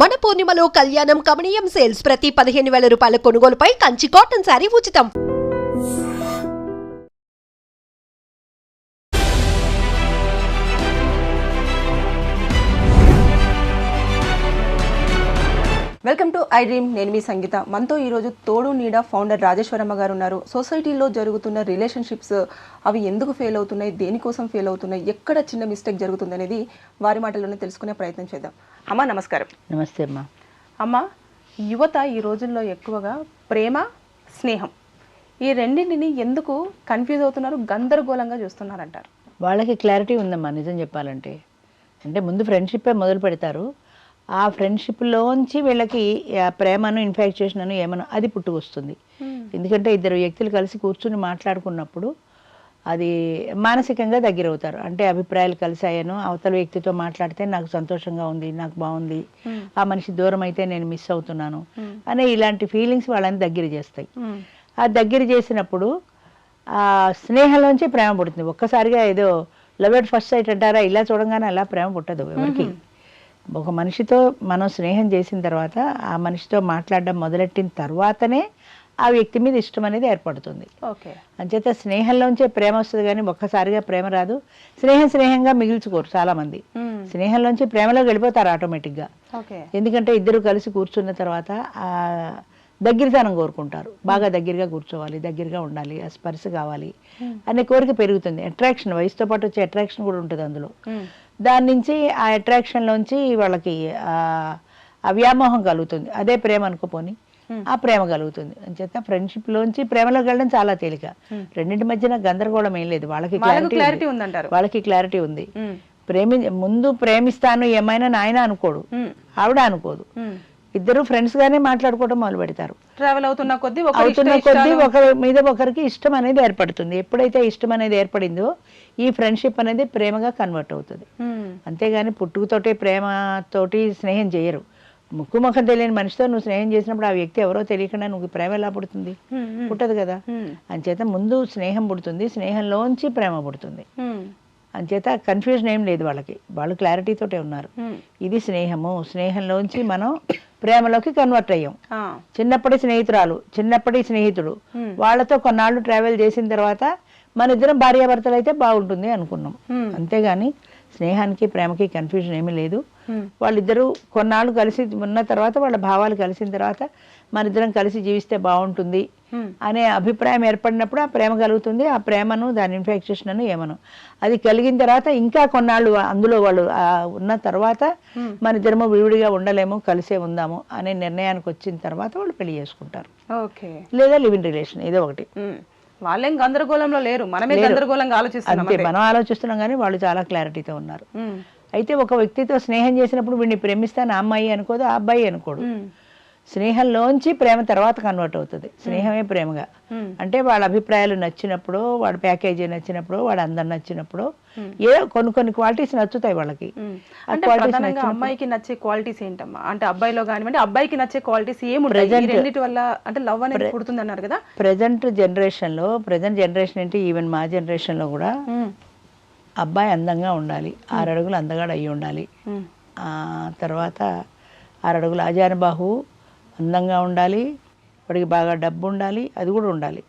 మన పూర్ణిమలో కళ్యాణం కమనీయం సేల్స్ ప్రతి పదిహేను వేల రూపాయల కొనుగోలుపై కంచి కాటన్ శారీ ఉచితం. ఐ డ్రీమ్ నేను మీ సంగీత. మనతో ఈరోజు తోడు నీడ ఫౌండర్ రాజేశ్వరమ్మ గారు ఉన్నారు. సొసైటీలో జరుగుతున్న రిలేషన్షిప్స్ అవి ఎందుకు ఫెయిల్ అవుతున్నాయి? దేనికోసం ఫెయిల్ అవుతున్నాయి? ఎక్కడ చిన్న మిస్టేక్ జరుగుతుంది అనేది వారి మాటల్లోనే తెలుసుకునే ప్రయత్నం చేద్దాం. అమ్మ నమస్కారం. నమస్తే అమ్మా. అమ్మ యువత ఈ రోజుల్లో ఎక్కువగా ప్రేమ స్నేహం. ఈ రెండింటిని ఎందుకు కన్ఫ్యూజ్ అవుతున్నారు? గందరగోళంగా చూస్తున్నారంటారు. వాళ్ళకి క్లారిటీ ఉందమ్మా నిజం చెప్పాలంటే. అంటే ముందు ఫ్రెండ్షిప్పే మొదలు పెడతారు. ఆ ఫ్రెండ్షిప్లోంచి వీళ్ళకి ఆ ప్రేమను ఇన్ఫాక్చుయేషన్ అని ఏమనో అది పుట్టుకొస్తుంది. ఎందుకంటే ఇద్దరు వ్యక్తులు కలిసి కూర్చుని మాట్లాడుకున్నప్పుడు అది మానసికంగా దగ్గర అవుతారు అంటే అభిప్రాయాలు కలిసాయను అవతల వ్యక్తితో మాట్లాడితే నాకు సంతోషంగా ఉంది నాకు బాగుంది ఆ మనిషి దూరం అయితే నేను మిస్ అవుతున్నాను అనే ఇలాంటి ఫీలింగ్స్ వాళ్ళని దగ్గర చేస్తాయి. ఆ దగ్గర చేసినప్పుడు ఆ స్నేహంలోంచి ప్రేమ పుడుతుంది. ఒక్కసారిగా ఏదో లవ్ ఎట్ ఫస్ట్ సైట్ అంటారా ఇలా చూడంగానే అలా ప్రేమ పుట్టదు ఎవరికి. ఒక మనిషితో మనం స్నేహం చేసిన తర్వాత ఆ మనిషితో మాట్లాడడం మొదలెట్టిన తర్వాతనే ఆ వ్యక్తి మీద ఇష్టం అనేది ఏర్పడుతుంది. ఓకే. అంచేత స్నేహంలోంచే ప్రేమ వస్తుంది కానీ ఒక్కసారిగా ప్రేమ రాదు. స్నేహం స్నేహంగా మిగిల్చుకోరు చాలామంది. స్నేహంలోంచి ప్రేమలోకి వెళ్ళిపోతారు ఆటోమేటిక్గా. ఎందుకంటే ఇద్దరు కలిసి కూర్చున్న తర్వాత ఆ దగ్గరతనం కోరుకుంటారు. బాగా దగ్గరగా కూర్చోవాలి దగ్గరగా ఉండాలి ఆ స్పర్శ కావాలి అనే కోరిక పెరుగుతుంది. అట్రాక్షన్ వయసుతో పాటు వచ్చే అట్రాక్షన్ కూడా ఉంటుంది అందులో. దాని నుంచి ఆ అట్రాక్షన్లోంచి వాళ్ళకి ఆ వ్యామోహం కలుగుతుంది. అదే ప్రేమ అనుకోపోని ఆ ప్రేమ కలుగుతుంది. అంచేత ఫ్రెండ్షిప్ లోంచి ప్రేమలోకి వెళ్ళడం చాలా తేలిక. రెండింటి మధ్యన గందరగోళం ఏం లేదు. వాళ్ళకి క్లారిటీ ఉందంటారు. వాళ్ళకి క్లారిటీ ఉంది. ప్రేమి ముందు ప్రేమిస్తాను ఏమైనా నాయన అనుకోడు. ఆవిడ అనుకోదు. ఇద్దరు ఫ్రెండ్స్ గానే మాట్లాడుకోవడం మొదలు పెడతారు ట్రావెల్ అవుతున్న కొద్దీ అవుతున్న కొద్దీ ఒకరి మీద ఒకరికి ఇష్టం అనేది ఏర్పడుతుంది ఎప్పుడైతే ఇష్టం అనేది ఏర్పడిందో ఈ ఫ్రెండ్షిప్ అనేది ప్రేమగా కన్వర్ట్ అవుతుంది మ్మ్. అంతేగాని పుట్టుకతోటే ప్రేమతోటి స్నేహం చేయరు ముక్కు ముఖం తెలియని మనిషితో నువ్వు స్నేహం చేసినప్పుడు ఆ వ్యక్తి ఎవరో తెలియకుండా నువ్వు ప్రేమ ఎలా పుడుతుంది మ్మ్. పుట్టదు కదా. అంచేత ముందు స్నేహం పుడుతుంది స్నేహంలోంచి ప్రేమ పుడుతుంది. అంచేత కన్ఫ్యూజన్ ఏం లేదు వాళ్ళకి. వాళ్ళు క్లారిటీతోటే ఉన్నారు. ఇది స్నేహము. స్నేహంలోంచి మనం ప్రేమలోకి కన్వర్ట్ అయ్యాం. చిన్నప్పటి స్నేహితురాలు చిన్నప్పటి స్నేహితుడు. వాళ్ళతో కొన్నాళ్ళు ట్రావెల్ చేసిన తర్వాత మన ఇద్దరం భార్యాభర్తలు అయితే బాగుంటుంది అనుకున్నాం. అంతేగాని స్నేహానికి ప్రేమకి కన్ఫ్యూజన్ ఏమీ లేదు. వాళ్ళిద్దరూ కొన్నాళ్ళు కలిసి ఉన్న తర్వాత వాళ్ళ భావాలు కలిసిన తర్వాత మన ఇద్దరం కలిసి జీవిస్తే బాగుంటుంది. అనే అభిప్రాయం ఏర్పడినప్పుడు ఆ ప్రేమ కలుగుతుంది. ఆ ప్రేమను దాని ఇన్ఫెక్షన్ అని ఏమను. అది కలిగిన తర్వాత ఇంకా కొన్నాళ్ళు అందులో వాళ్ళు ఉన్న తర్వాత మన ఇద్దరము విడివిడిగా ఉండలేము కలిసే ఉందాము అనే నిర్ణయానికి వచ్చిన తర్వాత వాళ్ళు పెళ్ళి చేసుకుంటారు. ఓకే. లేదా లివ్ ఇన్ రిలేషన్ ఏదో ఒకటి. వాళ్ళేం గందరగోళంలో లేరు. మనమే గందరగోళంగా ఆలోచిస్తున్నాం అంతే మనం ఆలోచిస్తున్నాం కానీ వాళ్ళు చాలా క్లారిటీతో ఉన్నారు. అయితే ఒక వ్యక్తితో స్నేహం చేసినప్పుడు వీడిని ప్రేమిస్తాను ఆ అమ్మాయి అనుకోదు ఆ అబ్బాయి అనుకోడు. స్నేహంలోంచి ప్రేమ తర్వాత కన్వర్ట్ అవుతుంది. స్నేహమే ప్రేమగా. అంటే వాళ్ళ అభిప్రాయాలు నచ్చినప్పుడు వాడి ప్యాకేజీ నచ్చినప్పుడు వాడు అందరు నచ్చినప్పుడు ఏదో కొన్ని కొన్ని క్వాలిటీస్ నచ్చుతాయి వాళ్ళకి. అమ్మాయికి నచ్చే క్వాలిటీస్ ఏంటమ్మా? అంటే అబ్బాయిలో కానివ్వండి అబ్బాయికి నచ్చే క్వాలిటీస్ ఏముంటాయి? రెండిటి వల్ల అంటే లవ్ అనేది పుడుతుంది అన్నారు కదా? ప్రజెంట్ జనరేషన్లో ప్రజెంట్ జనరేషన్ ఏంటి ఈవెన్ మా జనరేషన్లో కూడా మ్మ్. అబ్బాయి అందంగా ఉండాలి. ఆరు అడుగులు అందగాడు అయి ఉండాలి. ఆ తర్వాత ఆరు అడుగులు ఆజానుబాహు అందంగా ఉండాలి వాడికి బాగా డబ్బు ఉండాలి అది కూడా ఉండాలి.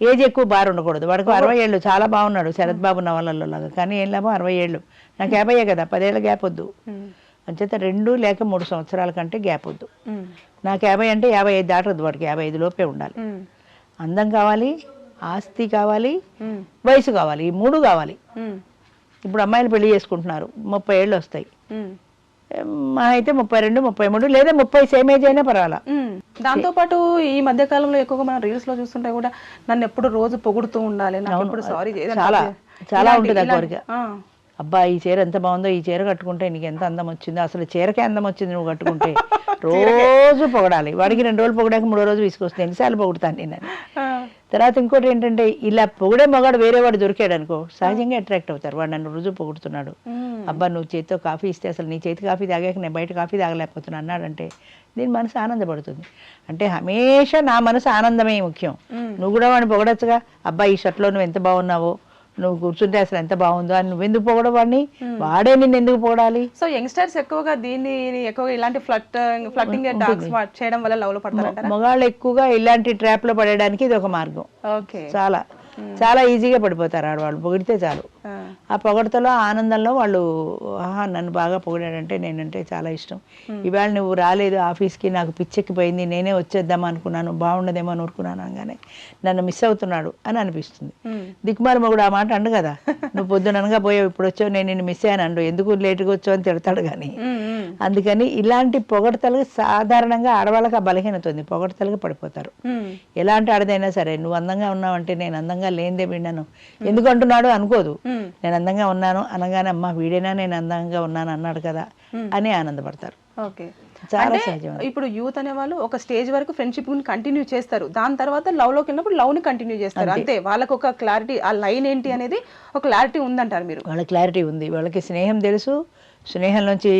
ఏజ్ ఎక్కువ బార్ ఉండకూడదు వాడికి అరవై ఏళ్ళు చాలా బాగున్నాడు శరత్ బాబు నవలల్లో లాగా కానీ ఏం లాభం అరవై ఏళ్ళు నాకు యాభైయే కదా పదేళ్ళ గ్యాప్ వద్దు. అంచేత రెండు లేక మూడు సంవత్సరాల కంటే గ్యాప్ వద్దు. నాకు యాభై అంటే యాభై ఐదు దాటద్దు వాడికి యాభై ఐదు లోపే ఉండాలి. అందం కావాలి ఆస్తి కావాలి. వయసు కావాలి ఈ మూడు కావాలి. ఇప్పుడు అమ్మాయిలు పెళ్ళి చేసుకుంటున్నారు ముప్పై ఏళ్ళు వస్తాయి. మా అయితే ముప్పై రెండు ముప్పై మూడు లేదా ముప్పై సేమ్ ఏజ్ అయినా పర్వాలా. దాంతో పాటు ఈ మధ్య కాలంలో ఎక్కువగా మనం రీల్స్లో చూస్తుంటే కూడా నన్ను ఎప్పుడు రోజు పొగుడుతూ ఉండాలి నాకు సారీ చాలా చాలా ఉంటుంది ఆ కోరిక. అబ్బా ఈ చీర ఎంత బాగుందో ఈ చీర కట్టుకుంటే నీకు ఎంత అందం వచ్చిందో అసలు చీరకే అందం వచ్చింది నువ్వు కట్టుకుంటే. రోజు పొగడాలి. వాడికి రెండు రోజులు పొగడాక మూడో రోజు విసుకొస్తుంది ఎన్నిసార్లు పొగుడుతాను నేను. తర్వాత ఇంకోటి ఏంటంటే ఇలా పొగిడే మగాడు వేరే వాడు దొరికాడు అనుకో సహజంగా అట్రాక్ట్ అవుతారు. వాడు నన్ను రుజువు పొగుడుతున్నాడు. అబ్బా నువ్వు చేతితో కాఫీ ఇస్తే అసలు నీ చేతి కాఫీ తాగాక నేను బయట కాఫీ తాగలేకపోతున్నా అన్నాడంటే దీని మనసు ఆనందపడుతుంది. అంటే హమేషా నా మనసు ఆనందమే ముఖ్యం. నువ్వు కూడా వాడిని పొగడొచ్చుగా. అబ్బా ఈ షర్ట్లో నువ్వు ఎంత బాగున్నావో నువ్వు కూర్చుంటే అసలు ఎంత బాగుందో అని నువ్వు ఎందుకు పోగడం వాడిని వాడే నిన్ను ఎందుకు పోడాలి సో యంగ్స్టర్స్ ఎక్కువగా దీన్ని ఎక్కువగా ఇలాంటి ఫ్లట్ ఫ్లట్టింగ్ డాగ్స్ చేయడం వల్ల లవ్లో పడతారంటారా మగాళ్ళు ఎక్కువగా ఇలాంటి ట్రాప్లో పడడానికి ఇది ఒక మార్గం. ఓకే. చాలా చాలా ఈజీగా పడిపోతారు ఆడవాళ్ళు. పొగిడితే చాలు. ఆ. పొగడతలో ఆనందంలో వాళ్ళు ఆహా నన్ను బాగా పొగిడాడంటే నేనంటే చాలా ఇష్టం. ఇవాళ నువ్వు రాలేదు ఆఫీస్కి నాకు పిచ్చెక్కిపోయింది నేనే వచ్చేద్దాం అనుకున్నాను బాగుండదేమో అని ఊరుకున్నాను అనగానే నన్ను మిస్ అవుతున్నాడు అని అనిపిస్తుంది. దిక్కుమాలి మొగుడు ఆ మాట అండు కదా. నువ్వు పొద్దుననగా పోయావు ఇప్పుడు వచ్చావు నేను నిన్ను మిస్ అయ్యాను అండు. ఎందుకు లేటుగా వచ్చావు అని తిడతాడు కానీ. అందుకని ఇలాంటి పొగడతలు సాధారణంగా ఆడవాళ్ళకి ఆ బలహీనత ఉంది. పొగడతలుగా పడిపోతారు. ఎలాంటి ఆడదైనా సరే నువ్వు అందంగా ఉన్నావంటే నేను అందంగా లేనిదే విన్నాను. ఎందుకు అంటున్నాడు అనుకోదు. నేను అందంగా ఉన్నాను అనగానే అమ్మ వీడైనా నేను అందంగా ఉన్నాను అన్నాడు కదా అని ఆనందపడతారు. ఓకే. చాలా సహజం. ఇప్పుడు యూత్ అనే వాళ్ళు ఒక స్టేజ్ వరకు ఫ్రెండ్షిప్ని కంటిన్యూ చేస్తారు. దాని తర్వాత లవ్లోకి వెళ్ళినప్పుడు లవ్ని కంటిన్యూ చేస్తారు. అంతే. వాళ్ళకి ఒక క్లారిటీ ఆ లైన్ ఏంటి అనేది ఒక క్లారిటీ ఉందంటారు మీరు? వాళ్ళ క్లారిటీ ఉంది. వాళ్ళకి స్నేహం తెలుసు స్నేహంలోంచి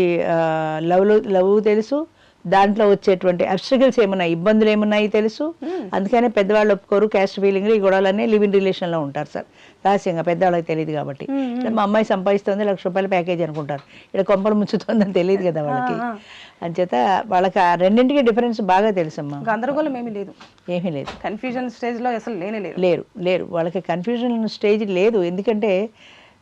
లవ్ లవ్ తెలుసు దాంట్లో వచ్చేటువంటి అబ్స్టికల్స్ ఏమున్నాయి ఇబ్బందులు ఏమున్నాయి తెలుసు. అందుకనే పెద్దవాళ్ళు ఒప్పుకోరు క్యాస్ట్ ఫీలింగ్ ఈ గొడవలన్నీ లివ్ ఇన్ రిలేషన్లో ఉంటారు సార్. రహస్యంగా పెద్దవాళ్ళకి తెలియదు కాబట్టి. మా అమ్మాయి సంపాదిస్తుంది లక్ష రూపాయల ప్యాకేజ్ అనుకుంటారు. ఇక్కడ కొంపలు ముంచుతోందని తెలియదు కదా వాళ్ళకి. అంచేత వాళ్ళకి ఆ రెండింటికి డిఫరెన్స్ బాగా తెలుసమ్మా. గందరగోళం ఏమీ లేదు. ఏమీ లేదు. కన్ఫ్యూజన్ స్టేజ్లో అసలు లేనే లేదు. లేరు లేరు. వాళ్ళకి కన్ఫ్యూజన్ స్టేజ్ లేదు. ఎందుకంటే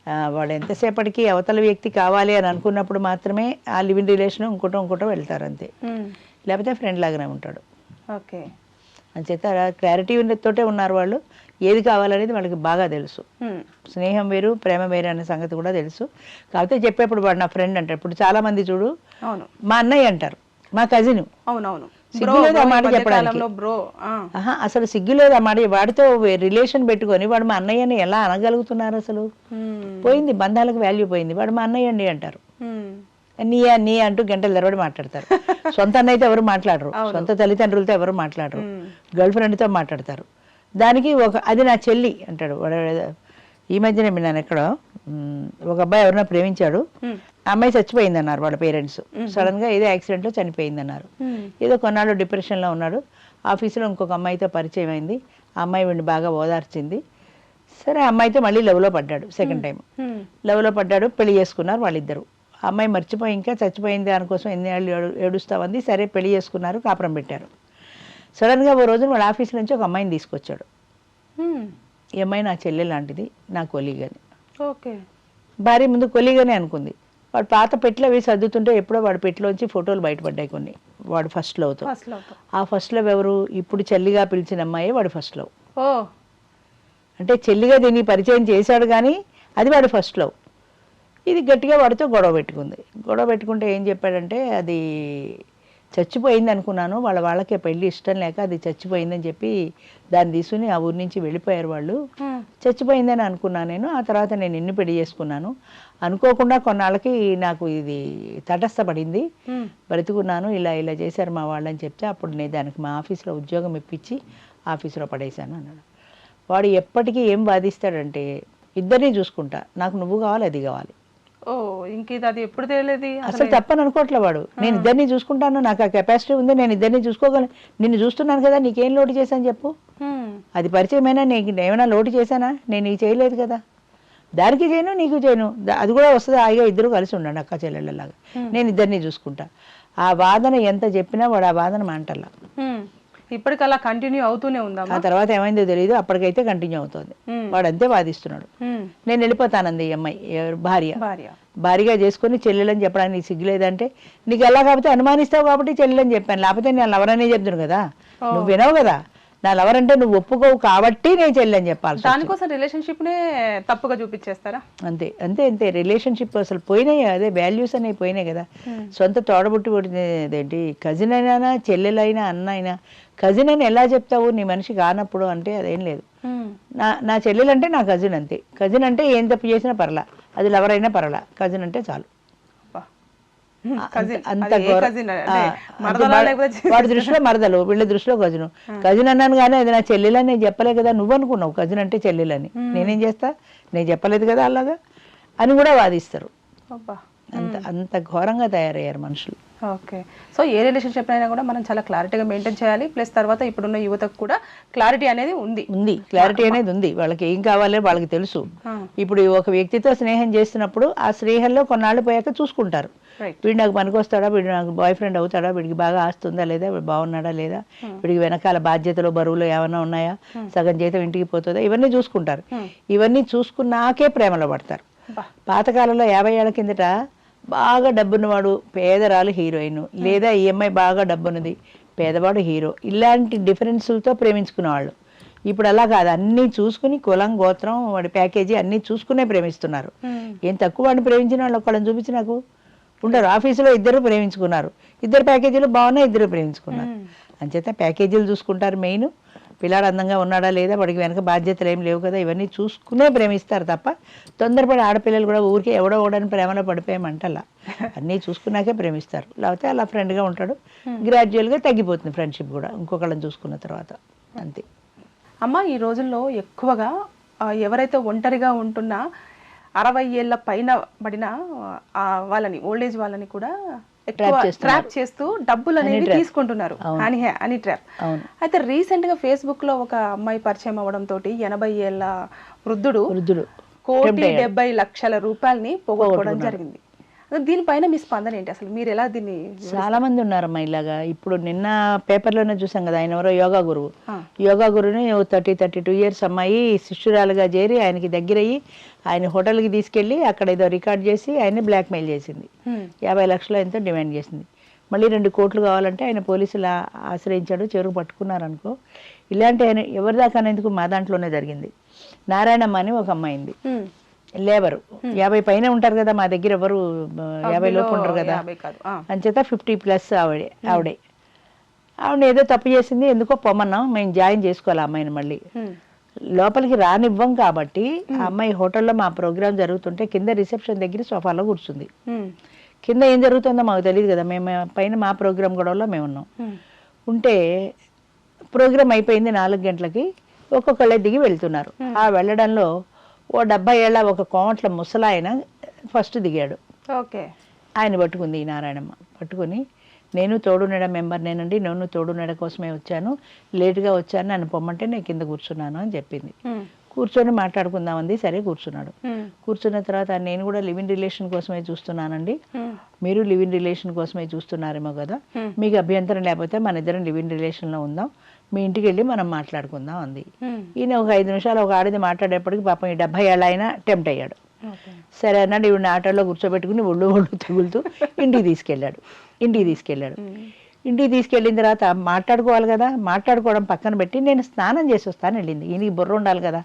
వాళ్ళు ఎంతసేపటికి అవతల వ్యక్తి కావాలి అని అనుకున్నప్పుడు మాత్రమే ఆ లివింగ్ రిలేషన్ ఇంకోటో ఇంకోటో వెళ్తారు అంతే. లేకపోతే ఫ్రెండ్ లాగానే ఉంటాడు. ఓకే. అంచేత క్లారిటీ తోటే ఉన్నారు వాళ్ళు. ఏది కావాలనేది వాళ్ళకి బాగా తెలుసు. స్నేహం వేరు ప్రేమ వేరు అనే సంగతి కూడా తెలుసు. కాకపోతే చెప్పేప్పుడు వాడు నా ఫ్రెండ్ అంటారు ఇప్పుడు చాలా మంది చూడు అవును. మా అన్నయ్య అంటారు. మా కజిన్. అవునవును. సిగ్గు లేదు ఆ మాట చెప్పడానికి. బ్రో ఆహా అసలు సిగ్గులేదు ఆ మాట. వాడితో రిలేషన్ పెట్టుకొని వాడు మా అన్నయ్యని ఎలా అనగలుగుతున్నారు అసలు? పోయింది బంధాలకు వాల్యూ పోయింది. వాడు మా అన్నయ్య అండి అంటారు నీ నీ అంటూ గంటల తరబడి మాట్లాడతారు. సొంత అన్నయ్యతో ఎవరు మాట్లాడరు. సొంత తల్లిదండ్రులతో ఎవరు మాట్లాడరు. గర్ల్ ఫ్రెండ్తో మాట్లాడతారు. దానికి ఒక అది నా చెల్లి అంటాడు. ఈ మధ్యనే విన్నాను ఎక్కడో ఒక అబ్బాయి ఎవరినో ప్రేమించాడు. అమ్మాయి చచ్చిపోయింది అన్నారు వాళ్ళ పేరెంట్స్. సడన్గా ఏదో యాక్సిడెంట్లో చనిపోయింది అన్నారు ఏదో కొన్నాళ్ళు డిప్రెషన్లో ఉన్నాడు. ఆఫీసులో ఇంకొక అమ్మాయితో పరిచయం అయింది. ఆ అమ్మాయి వీడిని బాగా ఓదార్చింది. సరే అమ్మాయితో మళ్ళీ లవ్లో పడ్డాడు సెకండ్ టైం లవ్లో పడ్డాడు పెళ్ళి చేసుకున్నారు వాళ్ళిద్దరు. అమ్మాయి మర్చిపోయి ఇంకా చచ్చిపోయింది దానికోసం ఎన్ని ఏళ్ళు ఏడు ఏడుస్తామంది సరే పెళ్ళి చేసుకున్నారు కాపురం పెట్టారు. సడన్గా ఓ రోజున వాళ్ళ ఆఫీస్ నుంచి ఒక అమ్మాయిని తీసుకొచ్చాడు. ఈ అమ్మాయి నా చెల్లె లాంటిది నా కొలీగని. ఓకే. భార్య ముందు కొలీగనే అనుకుంది. వాడు పాత పెట్లో వేసి సర్దుతుంటే ఎప్పుడో వాడి పెట్టిలోంచి ఫోటోలు బయటపడ్డాయి కొన్ని. వాడు ఫస్ట్ లవ్ ఆ ఫస్ట్ లవ్ ఎవరు? ఇప్పుడు చెల్లిగా పిలిచిన అమ్మాయే వాడి ఫస్ట్ లవ్. అంటే చెల్లిగా దీన్ని పరిచయం చేశాడు కానీ అది వాడి ఫస్ట్ లవ్. ఇది గట్టిగా వాడితో గొడవ పెట్టుకుంది. గొడవ పెట్టుకుంటే ఏం చెప్పాడంటే అది చచ్చిపోయింది అనుకున్నాను వాళ్ళ వాళ్ళకి పెళ్ళి ఇష్టం లేక అది చచ్చిపోయిందని చెప్పి దాన్ని తీసుకుని ఆ ఊరి నుంచి వెళ్ళిపోయారు వాళ్ళు. చచ్చిపోయిందని అనుకున్నాను నేను. ఆ తర్వాత నేను నిన్ను పెళ్ళి చేసుకున్నాను. అనుకోకుండా కొన్నాళ్ళకి నాకు ఇది తటస్థపడింది. బ్రతుకున్నాను. ఇలా ఇలా చేశారు మా వాళ్ళని చెప్తే అప్పుడు నేను దానికి మా ఆఫీస్లో ఉద్యోగం ఇప్పించి ఆఫీసులో పడేశాను అన్నాడు. వాడు ఎప్పటికీ ఏం వాదిస్తాడంటే ఇద్దరిని చూసుకుంటా. నాకు నువ్వు కావాలి అది కావాలి. ఓ ఇంక ఇది అది ఎప్పుడు తెలియలేదు అసలు తప్పని అనుకోవట్లే వాడు. నేను ఇద్దరిని చూసుకుంటాను నాకు ఆ కెపాసిటీ ఉంది నేను ఇద్దరిని చూసుకోగలను. నిన్ను చూస్తున్నాను కదా నీకేం లోటు చేశాను చెప్పు. అది పరిచయమైనా? నీకు ఏమైనా లోటు చేశానా? నేను నీకు చేయలేదు కదా. దానికి చేయను నీకు చేయను. అది కూడా వస్తుంది. హాయిగా ఇద్దరు కలిసి ఉండండి అక్క చెల్లెళ్ళలాగా. నేను ఇద్దరిని చూసుకుంటా. ఆ వాదన ఎంత చెప్పినా వాడు ఆ వాదన మాంటల్లా. ఇప్పటికి అలా కంటిన్యూ అవుతూనే ఉందా ఆ తర్వాత ఏమైందో తెలియదు అప్పటికైతే కంటిన్యూ అవుతుంది. వాడు అంతే వాదిస్తున్నాడు. నేను వెళ్ళిపోతానంది ఈ అమ్మాయి ఎవరు? భార్య. భార్య. భారీగా చేసుకొని చెల్లెలని చెప్పడానికి నీకు సిగ్గులేదంటే నీకు ఎలా కాబట్టి అనుమానిస్తావు కాబట్టి చెల్లెలని చెప్పాను. లేకపోతే నేను లవరనే చెప్తాను కదా. నువ్వు వినవు కదా. నా లవర్ అంటే నువ్వు ఒప్పుకోవు కాబట్టి నేను చెల్లెని చెప్పాలి దానికోసం రిలేషన్షిప్ నే తప్పుగా చూపించేస్తారా? అంతే అంతే అంతే. రిలేషన్షిప్ అసలు పోయినాయి అదే వాల్యూస్ అనేవి పోయినాయి కదా. సొంత తోడబుట్టి పుట్టినదేంటి కజిన్ అయినా చెల్లెలైనా అన్న అయినా కజిన్ అని ఎలా చెప్తావు? నీ మనిషి కానప్పుడు అంటే అదేం లేదు. నా నా చెల్లెలంటే నా కజిన్ అంతే. కజిన్ అంటే ఏం తప్పు చేసినా పర్లా. అది లవర్ అయినా పర్లా కజిన్ అంటే చాలు. అంత- అంటే వాడి దృష్టిలో మరదలు వీళ్ళ దృష్టిలో కజిన్ కజిన్ అన్నాను కానీ అది నా చెల్లెలని నేను చెప్పలే కదా నువ్వు అనుకున్నావు. కజిన్ అంటే చెల్లెలని. నేనేం చేస్తా? నేను చెప్పలేదు కదా అలాగా అని కూడా వాదిస్తారు. అబ్బా. అంత అంత ఘోరంగా తయారయ్యారు మనుషులు. ఓకే. సో ఏ రిలేషన్షిప్ అయినా కూడా మనం చాలా క్లారిటీగా మెయింటైన్ చేయాలి. ప్లస్ తర్వాత ఇప్పుడున్న యువతకు కూడా క్లారిటీ అనేది ఉంది. ఉంది. క్లారిటీ అనేది ఉంది. వాళ్ళకి ఏం కావాలో వాళ్ళకి తెలుసు. ఇప్పుడు ఒక వ్యక్తితో స్నేహం చేస్తున్నప్పుడు ఆ స్నేహంలో కొన్నాళ్ళు పోయాక చూసుకుంటారు. వీడు నాకు పనికొస్తాడా? వీడు నాకు బాయ్ ఫ్రెండ్ అవుతాడా? వీడికి బాగా ఆస్తుందా లేదా? వీడు బాగున్నాడా లేదా? వీడికి వెనకాల బాధ్యతలు బరువులు ఏమైనా ఉన్నాయా? సగం జీతం ఇంటికి పోతుందా? ఇవన్నీ చూసుకుంటారు. ఇవన్నీ చూసుకున్నాకే ప్రేమలో పడతారు. పాతకాలంలో యాభై ఏళ్ళ కిందట బాగా డబ్బున్నవాడు పేదరాలు హీరోయిన్. లేదా ఈ అమ్మాయి బాగా డబ్బున్నది పేదవాడు హీరో. ఇలాంటి డిఫరెన్సులతో ప్రేమించుకునేవాళ్ళు ఇప్పుడు అలా కాదు. అన్నీ చూసుకుని కులం గోత్రం వాడి ప్యాకేజీ అన్నీ చూసుకునే ప్రేమిస్తున్నారు. ఏం తక్కువ వాడిని ప్రేమించిన వాళ్ళు ఒక్కళ్ళని చూపించి నాకు. ఉండరు ఆఫీసులో ఇద్దరు ప్రేమించుకున్నారు. ఇద్దరు ప్యాకేజీలు బాగున్నాయి ఇద్దరు ప్రేమించుకున్నారు. అంచేత ప్యాకేజీలు చూసుకుంటారు మెయిన్. పిల్లాడు అందంగా ఉన్నాడా లేదా వాడికి వెనక బాధ్యతలు ఏం లేవు కదా ఇవన్నీ చూసుకునే ప్రేమిస్తారు తప్ప తొందరపడి ఆడపిల్లలు కూడా ఊరికే ఎవడో ఓడని ప్రేమలో పడిపోయామంటలా అన్నీ చూసుకున్నాకే ప్రేమిస్తారు. లేకపోతే అలా ఫ్రెండ్గా ఉంటాడు. గ్రాడ్యువల్గా తగ్గిపోతుంది ఫ్రెండ్షిప్ కూడా. ఇంకొకళ్ళని చూసుకున్న తర్వాత. అంతే. అమ్మ ఈ రోజుల్లో ఎక్కువగా ఎవరైతే ఒంటరిగా ఉంటున్నా అరవై ఏళ్ళ పైన పడిన వాళ్ళని ఓల్డ్ ఏజ్ వాళ్ళని కూడా. ట్రాప్ చేస్తూ డబ్బులు అనేవి తీసుకుంటున్నారు. అని అని ట్రాప్. అయితే రీసెంట్గా ఫేస్బుక్లో ఒక అమ్మాయి పరిచయం అవ్వడం తోటి ఎనభై ఏళ్ళ వృద్ధుడు వృద్ధుడు. కోటి డెబ్బై లక్షల రూపాయలని పోగొట్టుకోవడం జరిగింది. దీనిపైన మీ స్పందన ఏంటి? అసలు మీరు ఎలా దీన్ని చాలా మంది ఉన్నారమ్మా ఇలాగా. ఇప్పుడు నిన్న పేపర్లోనే చూసాం కదా ఆయన ఎవరో యోగా గురువు. యోగా గురువుని థర్టీ థర్టీ టూ ఇయర్స్ అమ్మాయి శిష్యురాలుగా చేరి ఆయనకి దగ్గరయ్యి ఆయన హోటల్కి తీసుకెళ్ళి అక్కడ ఏదో రికార్డ్ చేసి ఆయన్ని బ్లాక్మెయిల్ చేసింది. యాభై లక్షలు ఎంతో డిమాండ్ చేసింది. మళ్ళీ రెండు కోట్లు కావాలంటే ఆయన పోలీసులు ఆశ్రయించాడు చెరుకు పట్టుకున్నారనుకో. ఇలాంటి ఆయన ఎవరి దాకా అనేందుకు మా దాంట్లోనే జరిగింది. నారాయణమ్మ అని ఒక అమ్మాయింది. లేబరు. యాభై పైన ఉంటారు కదా మా దగ్గర ఎవరు యాభై లోపు ఉంటారు కదా. అంచేత ఫిఫ్టీ ప్లస్ ఆవిడే ఆవిడే. ఆవిడ ఏదో తప్పు చేసింది ఎందుకో పొమ్మన్నాం మేము జాయిన్ చేసుకోవాలి అమ్మాయిని మళ్ళీ. లోపలికి రానివ్వం కాబట్టి ఆ అమ్మాయి హోటల్లో మా ప్రోగ్రామ్ జరుగుతుంటే కింద రిసెప్షన్ దగ్గర సోఫాలో కూర్చుంది. కింద ఏం జరుగుతుందో మాకు తెలియదు కదా మేము పైన మా ప్రోగ్రామ్ గొడవలో మేము ఉన్నాం. ఉంటే ప్రోగ్రామ్ అయిపోయింది నాలుగు గంటలకి ఒక్కొక్కళ్ళే దిగి వెళ్తున్నారు. ఆ వెళ్ళడంలో ఓ డెబ్బై ఏళ్ళ ఒక కోమట్ల ముసలాయన ఫస్ట్ దిగాడు. ఓకే. ఆయన పట్టుకుంది ఈ నారాయణమ్మ. పట్టుకుని నేను తోడునెడ మెంబర్ నేనండి నేను తోడునెడ కోసమే వచ్చాను. లేటుగా వచ్చాను నన్ను పొమ్మంటే నేను కింద కూర్చున్నాను అని చెప్పింది. కూర్చొని మాట్లాడుకుందామంది సరే కూర్చున్నాడు. కూర్చున్న తర్వాత నేను కూడా లివ్ ఇన్ రిలేషన్ కోసమే చూస్తున్నానండి. మీరు లివ్ ఇన్ రిలేషన్ కోసమే చూస్తున్నారేమో కదా. మీకు అభ్యంతరం లేకపోతే మన ఇద్దరం లివ్ ఇన్ రిలేషన్లో ఉందాం. మీ ఇంటికి వెళ్ళి మనం మాట్లాడుకుందాం అంది. ఈయన ఒక ఐదు నిమిషాలు ఒక ఆడిది మాట్లాడేప్పటికి పాపం ఈ డెబ్బై ఏళ్ళ అయినా టెంప్ట్ అయ్యాడు. సరే అన్నాడు ఈవిడ ఆటోలో కూర్చోబెట్టుకుని ఒళ్ళు ఒళ్ళు తగులుతూ ఇంటికి తీసుకెళ్ళాడు. ఇంటికి తీసుకెళ్ళాడు. ఇంటికి తీసుకెళ్ళిన తర్వాత మాట్లాడుకోవాలి కదా మాట్లాడుకోవడం పక్కన పెట్టి నేను స్నానం చేసి వస్తాను వెళ్ళింది. ఈయనకి బుర్ర ఉండాలి కదా.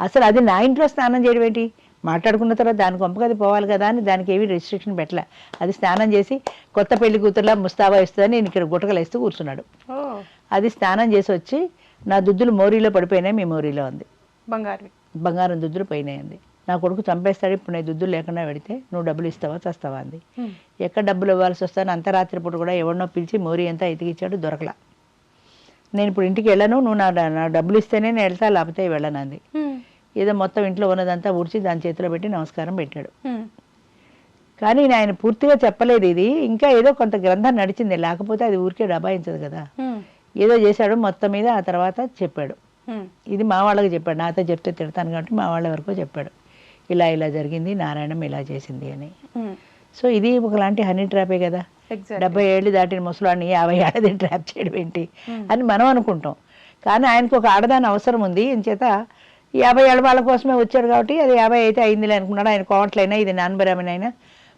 అసలు అది నా ఇంట్లో స్నానం చేయడం ఏంటి? మాట్లాడుకున్న తర్వాత దాని కొంపకది పోవాలి కదా అని దానికి ఏవి రెస్ట్రిక్షన్ పెట్టలే. అది స్నానం చేసి కొత్త పెళ్ళి కూతురులా ముస్తాబా ఇస్తుందని నేను ఇక్కడ గుటకలేస్తూ కూర్చున్నాడు. ఓ. అది స్నానం చేసి వచ్చి నా దుద్దులు మోరీలో పడిపోయినాయి మీ మోరీలో ఉంది బంగారు బంగారం దుద్దులు పోయినాయి అంది నా కొడుకు చంపేస్తాడు ఇప్పుడు నేను దుద్దులు లేకుండా పెడితే నువ్వు డబ్బులు ఇస్తావా చస్తావా అంది. ఎక్కడ డబ్బులు ఇవ్వాల్సి వస్తాను అంతరాత్రి పూట కూడా ఎవరినో పిలిచి మోరీ అంతా ఎతికిచ్చాడు దొరకలా. నేను ఇప్పుడు ఇంటికి వెళ్ళను నువ్వు నా నా డబ్బులు ఇస్తేనే నేను వెళ్తా లేకపోతే వెళ్ళను అంది. ఏదో మొత్తం ఇంట్లో ఉన్నదంతా ఊడ్చి దాని చేతిలో పెట్టి నమస్కారం పెట్టాడు. కానీ ఆయన పూర్తిగా చెప్పలేదు ఇది. ఇంకా ఏదో కొంత గ్రంథం నడిచింది లేకపోతే అది ఊరికే డబాయించదు కదా. ఏదో చేశాడు మొత్తం మీద ఆ తర్వాత చెప్పాడు. ఇది మా వాళ్ళకి చెప్పాడు. నాతో చెప్తే తిడతాను కాబట్టి మా వాళ్ళ వరకు చెప్పాడు. ఇలా ఇలా జరిగింది నారాయణం ఇలా చేసింది అని. సో ఇది ఒకలాంటి హనీ ట్రాపే కదా. డెబ్బై ఏళ్ళు దాటిన ముసలాన్ని యాభై ఏళ్ళది ట్రాప్ చేయడం ఏంటి? అని మనం అనుకుంటాం. కానీ ఆయనకు ఒక ఆడదాని అవసరం ఉంది. చేత యాభై ఏళ్ళ వాళ్ళ కోసమే వచ్చాడు కాబట్టి అది యాభై అయితే అయిందిలే అనుకున్నాడు. ఆయన కోవట్లైనా ఇది నాన్నబరామనైనా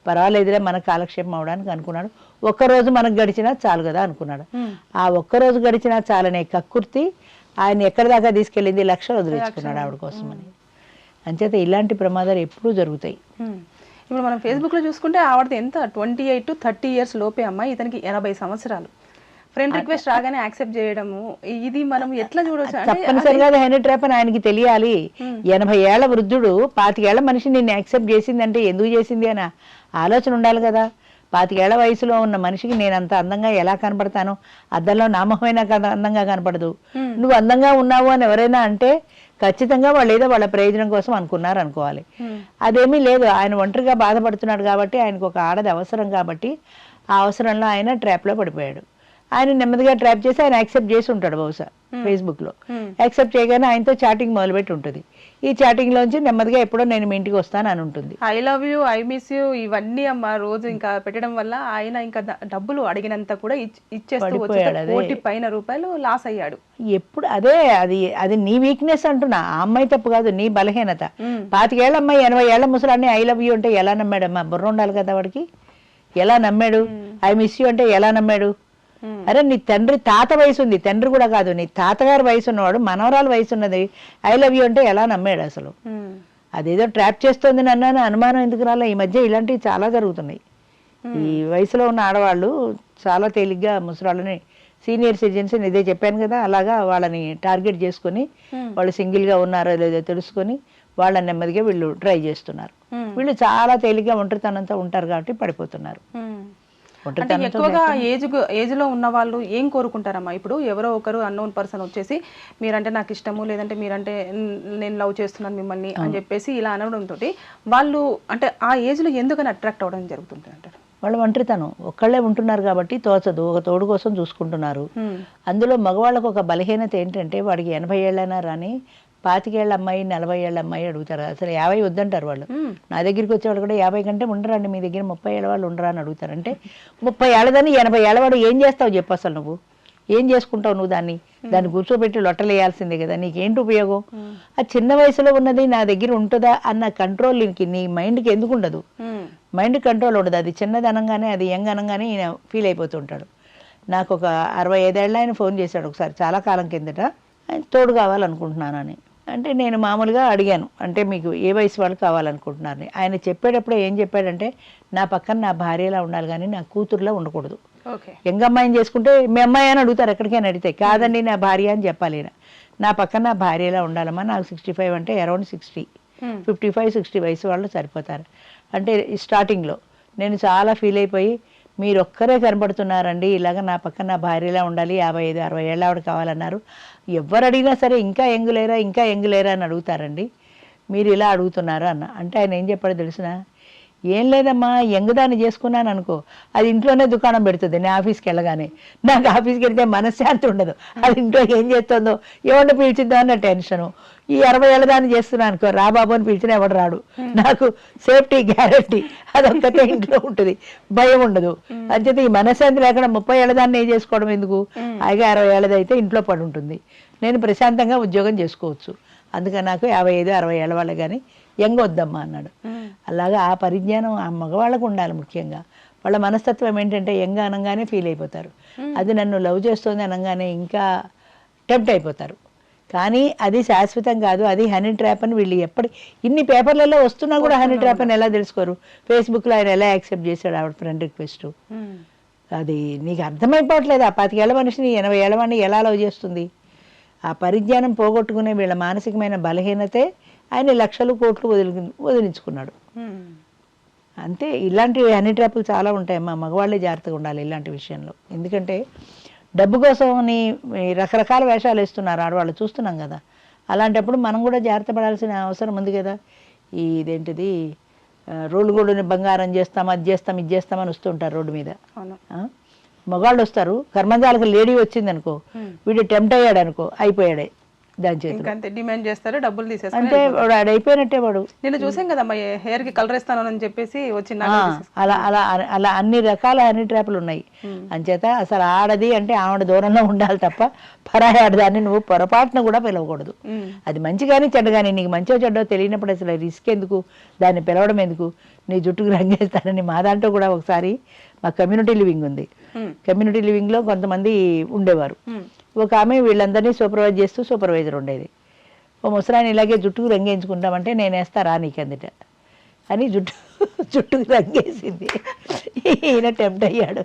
పర్వాలేదులే మనకు కాలక్షేపం అవడానికి అనుకున్నాడు. ఒక్కరోజు మనకు గడిచినా చాలు కదా అనుకున్నాడు. ఆ ఒక్కరోజు గడిచినా చాలనే కక్కుర్తి ఆయన ఎక్కడి దాకా తీసుకెళ్ళింది లక్షలు వదిలించుకున్నాడు ఆవిడ కోసమని అంచేత ఇలాంటి ప్రమాదాలు ఎప్పుడూ జరుగుతాయి. ఇప్పుడు మనం ఫేస్బుక్లో చూసుకుంటే ఆవిడది ఎంత? Twenty eight to thirty years లోపే అమ్మాయి ఇతనికి ఎనభై సంవత్సరాలు. ఫ్రెండ్ రిక్వెస్ట్ రాగానే యాక్సెప్ట్ చేయడము ఇది మనం ఎట్లా చూడొచ్చు? తప్పనిసరిగా హనీ ట్రాప్ అని ఆయనకి తెలియాలి. ఎనభై ఏళ్ళ వృద్ధుడు పాతికేళ్ళ మనిషి నిన్ను యాక్సెప్ట్ చేసిందంటే ఎందుకు చేసింది అని ఆలోచన ఉండాలి కదా. పాతికేళ్ళ వయసులో ఉన్న మనిషికి నేను అంత అందంగా ఎలా కనపడతాను? అద్దంలో నా మొహమైనా కదా అందంగా కనపడదు. నువ్వు అందంగా ఉన్నావు అని ఎవరైనా అంటే ఖచ్చితంగా వాళ్ళు ఏదో వాళ్ళ ప్రయోజనం కోసం అనుకున్నారు అనుకోవాలి. అదేమీ లేదు. ఆయన ఒంటరిగా బాధపడుతున్నాడు కాబట్టి ఆయనకు ఒక ఆడది అవసరం కాబట్టి ఆ అవసరంలో ఆయన ట్రాప్లో పడిపోయాడు. ఆయన నెమ్మదిగా ట్రాప్ చేసి ఆయన యాక్సెప్ట్ చేసి ఉంటాడు బహుశా ఫేస్బుక్లో. యాక్సెప్ట్ చేయగానే ఆయనతో చాటింగ్ మొదలుపెట్టి ఉంటుంది. ఈ చాటింగ్లోంచి నెమ్మదిగా ఎప్పుడో నేను మీ ఇంటికి వస్తాను అని ఉంటుంది. I love you I miss you ఇవన్నీ అమ్మ రోజు ఇంకా పెట్టడం వల్ల ఆయన ఇంకా డబ్బులు అడిగినంత కూడా ఇచ్- ఇచ్చేస్తూ పైన రూపాయలు లాస్ అయ్యాడు. ఎప్పుడు అదే అది అది నీ వీక్నెస్ అంటున్నా. ఆ అమ్మాయి తప్పు కాదు నీ బలహీనత. పాతికేళ్ళ అమ్మాయి ఎనభై ఏళ్ళ ముసలాన్ని ఐ లవ్ యూ అంటే ఎలా నమ్మాడమ్మా? బుర్ర ఉండాలి కదా వాడికి. ఎలా నమ్మాడు? ఐ మిస్ యూ అంటే ఎలా నమ్మాడు? అరే నీ తండ్రి తాత వయసు ఉంది తండ్రి కూడా కాదు. నీ తాతగారి వయసు ఉన్నవాడు మనవరాలు వయసు ఉన్నది ఐ లవ్ యూ అంటే ఎలా నమ్మాడు అసలు? అదేదో ట్రాప్ చేస్తుంది నన్ను అని అనుమానం ఎందుకు రాలే? ఈ మధ్య ఇలాంటివి చాలా జరుగుతున్నాయి. ఈ వయసులో ఉన్న ఆడవాళ్ళు చాలా తేలిగ్గా ముసలాళ్ళని సీనియర్ సిటిజన్స్ ఇదే చెప్పాను కదా అలాగా వాళ్ళని టార్గెట్ చేసుకొని వాళ్ళు సింగిల్గా ఉన్నారో లేదో తెలుసుకొని వాళ్ళని నెమ్మదిగా వీళ్ళు ట్రై చేస్తున్నారు. వీళ్ళు చాలా తేలిగ్గా ఒంటరితనంతో ఉంటారు కాబట్టి పడిపోతున్నారు. అంటే ఎక్కువగా ఏజ్ ఏజ్లో ఉన్న వాళ్ళు ఏం కోరుకుంటారమ్మా? ఇప్పుడు ఎవరో ఒకరు అన్నోన్ పర్సన్ వచ్చేసి మీరంటే నాకు ఇష్టము లేదంటే మీరంటే నేను లవ్ చేస్తున్నాను మిమ్మల్ని అని చెప్పేసి ఇలా అనడం తోటి వాళ్ళు అంటే ఆ ఏజ్లో ఎందుకని అట్రాక్ట్ అవ్వడం జరుగుతుంది అంటారు? వాళ్ళ ఒంటరితనం. ఒక్కళ్ళే ఉంటున్నారు కాబట్టి తోచదు. ఒక తోడు కోసం చూసుకుంటున్నారు. అందులో మగవాళ్ళకు ఒక బలహీనత ఏంటంటే వాడికి ఎనభై ఏళ్ళైనా రాని పాతికేళ్ళ అమ్మాయి నలభై ఏళ్ళ అమ్మాయి అడుగుతారు. అసలు యాభై వద్దంటారు వాళ్ళు. నా దగ్గరికి వచ్చేవాళ్ళు కూడా యాభై కంటే ఉండరండి మీ దగ్గర ముప్పై ఏళ్ళ వాళ్ళు ఉండరా అని అడుగుతారు. అంటే ముప్పై ఏళ్ళదని ఎనభై ఏళ్ళవాడు ఏం చేస్తావు చెప్పు అసలు నువ్వు? ఏం చేసుకుంటావు నువ్వు దాన్ని? దాన్ని కూర్చోబెట్టి లొట్టలేయాల్సిందే కదా నీకేంటి ఉపయోగం? ఆ చిన్న వయసులో ఉన్నది నా దగ్గర ఉంటుందా అన్న కంట్రోల్ నీకు నీ మైండ్కి ఎందుకు ఉండదు? మైండ్ కంట్రోల్ ఉండదు. అది చిన్నది అనగానే అది యంగ్ అనగానే ఈయన ఫీల్ అయిపోతుంటాడు నాకు ఒక అరవై ఐదేళ్ళ ఆయన ఫోన్ చేశాడు ఒకసారి చాలా కాలం కిందట. ఆయన తోడు కావాలనుకుంటున్నానని. అంటే నేను మామూలుగా అడిగాను. అంటే మీకు ఏ వయసు వాళ్ళు కావాలనుకుంటున్నారని. ఆయన చెప్పేటప్పుడు ఏం చెప్పాడంటే నా పక్కన నా భార్యలా ఉండాలి కానీ నా కూతురులా ఉండకూడదు. యంగ్ అమ్మాయిని చేసుకుంటే మీ అమ్మాయి అని అడుగుతారు ఎక్కడికైనా అడిగితే. కాదండి నా భార్య అని చెప్పాలి. నా పక్కన నా భార్యలా ఉండాలమ్మా నాకు సిక్స్టీ ఫైవ్ అంటే around sixty fifty five sixty వయసు వాళ్ళు సరిపోతారు. అంటే స్టార్టింగ్లో నేను చాలా ఫీల్ అయిపోయి మీరు ఒక్కరే కనబడుతున్నారండి. ఇలాగ నా పక్కన నా భార్యలా ఉండాలి. యాభై ఐదు అరవై ఏళ్ళ ఆవిడ కావాలన్నారు. ఎవరు అడిగినా సరే ఇంకా ఎంగులేరా ఇంకా ఎంగులేరా అని అడుగుతారండి. మీరు ఇలా అడుగుతున్నారు అన్న. అంటే ఆయన ఏం చెప్పాడో తెలిసిన? ఏం లేదమ్మా ఎంగదాన్ని చేసుకున్నాను అనుకో. అది ఇంట్లోనే దుకాణం పెడుతుంది నేను ఆఫీస్కి వెళ్ళగానే. నాకు ఆఫీస్కి వెళ్తే మనశ్శాంతి ఉండదు. అది ఇంట్లో ఏం చేస్తుందో ఎవరిని పిలిచిద్దాం అన్న టెన్షను. ఈ అరవై ఏళ్ళ దాన్ని చేస్తున్నాను అనుకో రా బాబు అని పిలిచినా ఎవడు రాడు. నాకు సేఫ్టీ గ్యారంటీ అదొక్కటే ఇంట్లో ఉంటుంది. భయం ఉండదు. అంచేత ఈ మనశ్శాంతి లేకుండా ముప్పై ఏళ్ళ దాన్ని ఏం చేసుకోవడం ఎందుకు? హాయిగా అరవై ఏళ్ళది అయితే ఇంట్లో పడి ఉంటుంది. నేను ప్రశాంతంగా ఉద్యోగం చేసుకోవచ్చు. అందుకని నాకు యాభై ఐదు అరవై ఏళ్ళ వాళ్ళే కానీ యంగ్ వద్దమ్మా అన్నాడు అలాగా ఆ పరిజ్ఞానం ఆ మగవాళ్ళకు ఉండాలి ముఖ్యంగా. వాళ్ళ మనస్తత్వం ఏంటంటే యంగ్ అనగానే ఫీల్ అయిపోతారు. అది నన్ను లవ్ చేస్తుంది అనగానే ఇంకా టెంప్ట్ అయిపోతారు. కానీ అది శాశ్వతం కాదు అది హనీ ట్రాప్ అని వీళ్ళు ఎప్పటి ఇన్ని పేపర్లలో వస్తున్నా కూడా హనీ ట్రాప్ అని ఎలా తెలుసుకోరు? ఫేస్బుక్లో ఆయన ఎలా యాక్సెప్ట్ చేశాడు ఆవిడ ఫ్రెండ్ రిక్వెస్ట్ అది నీకు అర్థమైపోవట్లేదు. ఆ పాతికేళ్ళ మనిషిని ఎనభై ఏళ్ళ వాడిని ఎలా లవ్ చేస్తుంది? ఆ పరిజ్ఞానం పోగొట్టుకునే వీళ్ళ మానసికమైన బలహీనతే ఆయన లక్షలు కోట్లు వదిలి వదిలించుకున్నాడు. అంతే ఇలాంటి హనీ ట్రాపులు చాలా ఉంటాయి మా మగవాళ్ళే జాగ్రత్తగా ఉండాలి ఇలాంటి విషయంలో. ఎందుకంటే డబ్బు కోసం అని రకరకాల వేషాలు వేస్తున్నారు ఆడవాళ్ళు చూస్తున్నాం కదా. అలాంటప్పుడు మనం కూడా జాగ్రత్త పడాల్సిన అవసరం ఉంది కదా. ఈ ఇదేంటిది రోడ్డు గోడుని బంగారం చేస్తాం అది చేస్తాం ఇది చేస్తామని వస్తుంటారు రోడ్డు మీద? మగాళ్ళు వస్తారు. కర్మంజాలకు లేడీ వచ్చింది అనుకో వీడు టెంప్ట్ అయ్యాడు అనుకో అయిపోయాడే. దాని చేతిలో. ఇంకంతే డిమాండ్ చేస్తారు డబ్బులు తీసేస్తారు అంటే వాడు ఆడు అయిపోయినట్టే వాడు. నేను చూసాం కదమ్మా హెయిర్కి కలర్ అని చెప్పేసి వచ్చి ఆ, నగలు తీసేస్తారు. అలా అలా అలా అన్ని రకాల అన్ని ట్రాపులు ఉన్నాయి. అంచేత అసలు ఆడది అంటే ఆవిడ దూరంలో ఉండాలి తప్ప పరాయి ఆడదాన్ని నువ్వు పొరపాటున కూడా పిలవకూడదు. అది మంచి కానీ చెడ్డ కానీ నీకు మంచో చెడ్డో తెలియనప్పుడు అసలు రిస్క్ ఎందుకు? దాన్ని పిలవడం ఎందుకు? నీ జుట్టుకు రంగేస్తానని మా దాంట్లో కూడా ఒకసారి మా కమ్యూనిటీ లివింగ్ ఉంది. కమ్యూనిటీ లివింగ్లో కొంతమంది ఉండేవారు. ఒక ఆమె వీళ్ళందరినీ సూపర్వైజ్ చేస్తూ సూపర్వైజర్ ఉండేది. ఓ ముసలాయన ఇలాగే జుట్టుకు రంగేయించుకుంటామంటే నేను వేస్తా రా నీకు అందుట. అని జుట్టు జుట్టుకు రంగేసింది. ఈయన టెంప్ట్ అయ్యాడు.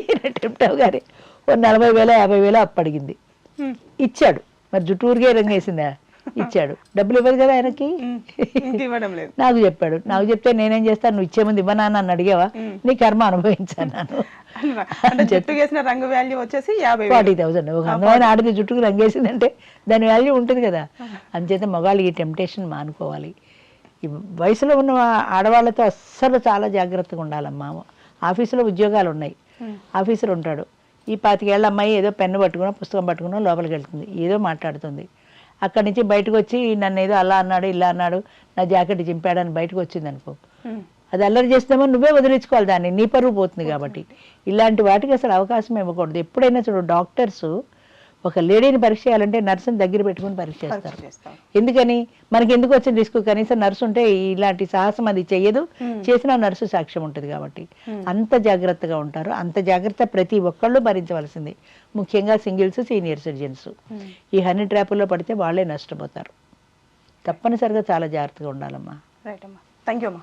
ఈయన టెంప్ట్ అవగానే ఓ నలభై వేల యాభై వేల అప్పు అడిగింది. ఉమ్. ఇచ్చాడు. మరి జుట్టు ఊరికే రంగేసిందా? ఇచ్చాడు. డబ్బులు ఇవ్వదు కదా ఆయనకి? నాకు చెప్పాడు. నాకు చెప్తే నేనేం చేస్తాను? నువ్వు ఇచ్చే ముందు ఇవ్వనా? నన్ను అడిగావా? నీ కర్మ అనుభవించాను. అంటే వేసిన రంగు వాల్యూ వచ్చేసి యాభై ఫార్టీ థౌసండ్. ఒక అందమైన ఆడది జుట్టుకు రంగేసిందంటే దాని వాల్యూ ఉంటుంది కదా. అంచేత మగాళ్ళు ఈ టెంప్టేషన్ మానుకోవాలి. ఈ వయసులో ఉన్న ఆడవాళ్ళతో అస్సలు చాలా జాగ్రత్తగా ఉండాలమ్మా ఆఫీసులో ఉద్యోగాలు ఉన్నాయి. ఆఫీసర్ ఉంటాడు. ఈ పాతికేళ్ళ అమ్మాయి ఏదో పెన్ను పట్టుకునో పుస్తకం పట్టుకునో లోపలికి వెళ్తుంది. ఏదో మాట్లాడుతుంది. అక్కడి నుంచి బయటకు వచ్చి నన్ను ఏదో అలా అన్నాడు ఇలా అన్నాడు నా జాకెట్ చింపాడని బయటకు వచ్చింది అనుకో అది అల్లరి చేస్తామో నువ్వే వదిలించుకోవాలి దాన్ని. నీ పరువు పోతుంది కాబట్టి. ఇలాంటి వాటికి అసలు అవకాశం ఇవ్వకూడదు. ఎప్పుడైనా చూడు డాక్టర్స్ ఒక లేడీని పరీక్ష చేయాలంటే నర్సుని దగ్గర పెట్టుకుని పరీక్ష చేస్తారు. చేస్తాం ఎందుకని? మనకి ఎందుకు వచ్చిన రిస్క్? కనీసం నర్సు ఉంటే ఇలాంటి సాహసం అది చెయ్యదు. చేసిన నర్సు సాక్ష్యం ఉంటుంది కాబట్టి. అంత జాగ్రత్తగా ఉంటారు. అంత జాగ్రత్త ప్రతి ఒక్కళ్ళు భరించవలసింది. ముఖ్యంగా సింగిల్స్ సీనియర్ సిటిజన్స్ ఈ హనీ ట్రాపుల్లో పడితే వాళ్ళే నష్టపోతారు. తప్పనిసరిగా చాలా జాగ్రత్తగా ఉండాలమ్మా. రైట్ అమ్మా. థ్యాంక్ యూ అమ్మా.